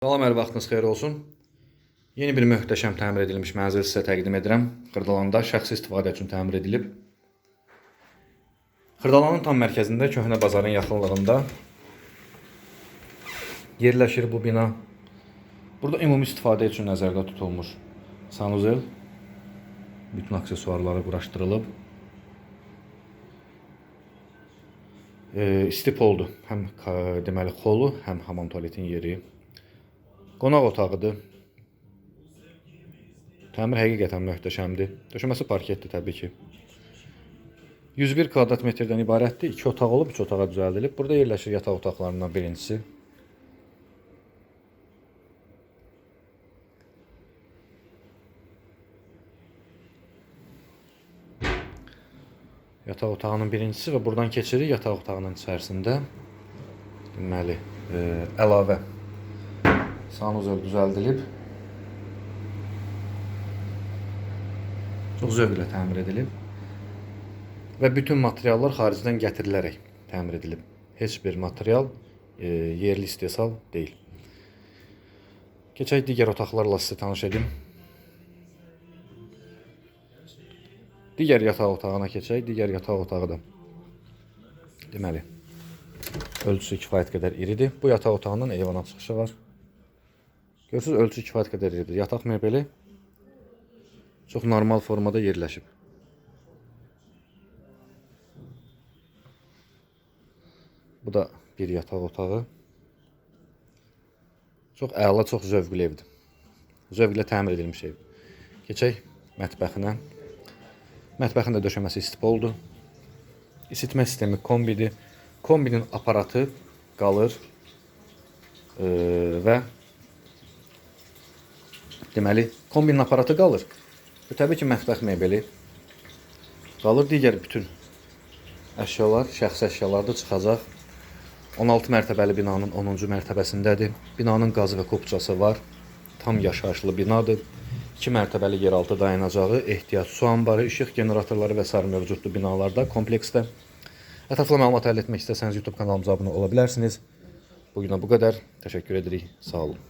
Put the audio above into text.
Salam, hər vaxtınız xeyir olsun. Yeni bir möhtəşəm təmir edilmiş mənzil sizə təqdim edirəm. Xırdalanda şəxsi istifadə üçün təmir edilib. Xırdalanın tam mərkəzində köhnə bazarın yaxınlığında yerləşir bu bina. Burada ümumi istifadə üçün nəzərdə tutulmuş sanuzel, bütün aksesuarları quraşdırılıb. E, istip oldu. Həm deməli xolu, həm hamam tualetin yeri. Qonaq otağıdır. Təmir həqiqətən möhtəşəmdir. Döşəməsi parketdir təbii ki. 101 kvadrat metrdən ibarətdir. 2 otaq olub, 3 otağa düzəldilib. Burada yerləşir yataq otaqlarından birincisi. Yataq otağının birincisi və buradan keçirik yataq otağının içərisində. Deməli, e, əlavə sanuzel düzəldilib. Çox zövqlə təmir edilib. Və bütün materiallar xaricdən gətirilərək təmir edilib. Heç bir material e, yerli istehsal deyil. Keçək digər otaqlarla sizə tanış edim. Digər yataq otağına keçək. Digər yataq otağı da deməli ölçüsü kifayət qədər iridir. Bu yataq otağından eyvana çıxışı var. Görürsüz ölçü kifayət qədər iridir. Yataq mebeli çox normal formada yerləşib. Bu da bir yataq otağı. Çox əla, çox zövqlü evdir. Zövqlə təmir edilmiş ev. Keçək mətbəxinə. Mətbəxin də döşəməsi istip oldu. İsitmə sistemi kombidir. Kombinin aparatı qalır e, və deməli kombinin aparatı qalır. Və təbii ki, mətbəx mebeli qalır. Digər bütün əşyalar, şəxsi əşyalar da çıxacaq. 16 mərtəbəli binanın 10-cu mərtəbəsindədir. Binanın qazı və kopçası var. Tam yaşayışlı binadır. 2 mərtəbəli yeraltı dayanacağı, ehtiyat su anbarı, işıq generatorları və sair mövcuddur binalarda, kompleksdə. Ətraflı məlumat əldə etmək istəsəniz YouTube kanalımıza abunə ola bilərsiniz. Bugünə bu qədər. Təşəkkür edirik. Sağ olun.